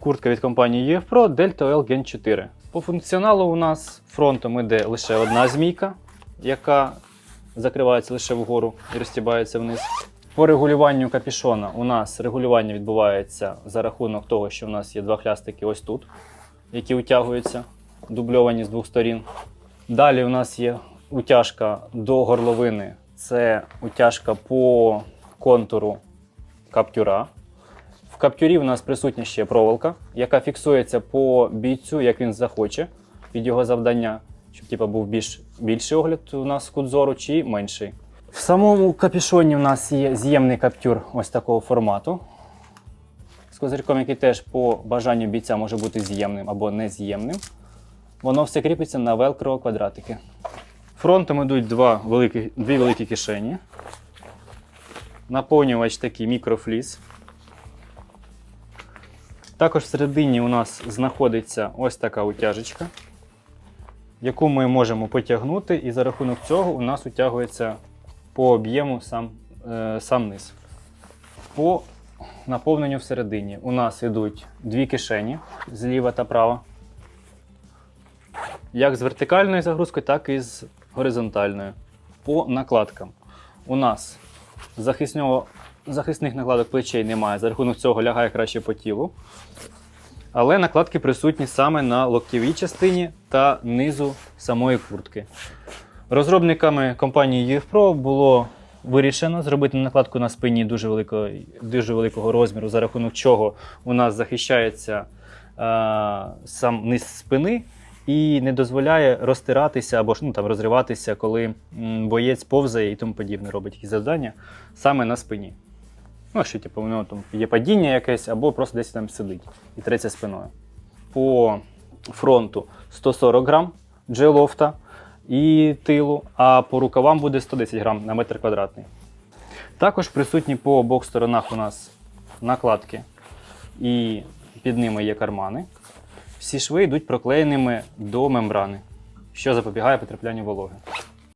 Куртка від компанії UFPro Delta L Gen 4. По функціоналу у нас фронтом іде лише одна змійка, яка закривається лише вгору і розтібається вниз. По регулюванню капішона у нас регулювання відбувається за рахунок того, що у нас є два хлястики ось тут, які утягуються, дубльовані з двох сторін. Далі у нас є утяжка до горловини. Це утяжка по контуру каптюра. В каптюрі у нас присутня ще проволока, яка фіксується по бійцю, як він захоче, під його завдання, щоб типу, був більш, більший огляд у нас кут зору чи менший. В самому капюшоні у нас є з'ємний каптюр ось такого формату. З козирьком, який теж по бажанню бійця може бути з'ємним або нез'ємним. Воно все кріпиться на велкро квадратики. Фронтом йдуть два великі, дві великі кишені. Наповнювач такий мікрофліс. Також всередині у нас знаходиться ось така утяжечка, яку ми можемо потягнути, і за рахунок цього у нас утягується по об'єму сам, е, сам низ. По наповненню всередині у нас йдуть дві кишені зліва та права. Як з вертикальною загрузкою, так і з горизонтальною. По накладкам. У нас захисного, захисних накладок плечей немає, за рахунок цього лягає краще по тілу. Але накладки присутні саме на локтєвій частині та низу самої куртки. Розробниками компанії UFPro було вирішено зробити накладку на спині дуже великого, дуже великого розміру, за рахунок чого у нас захищається е, сам низ спини і не дозволяє розтиратися або ну, там, розриватися, коли боєць повзає і тому подібне робить якісь завдання саме на спині. Ну, що типу, воно там є падіння якесь, або просто десь там сидить і треться спиною. По фронту 140 грам джейлофта і тилу, а по рукавам буде 110 грам на метр квадратний. Також присутні по обох сторонах у нас накладки, і під ними є кармани. Всі шви йдуть проклеєними до мембрани, що запобігає потраплянню вологи.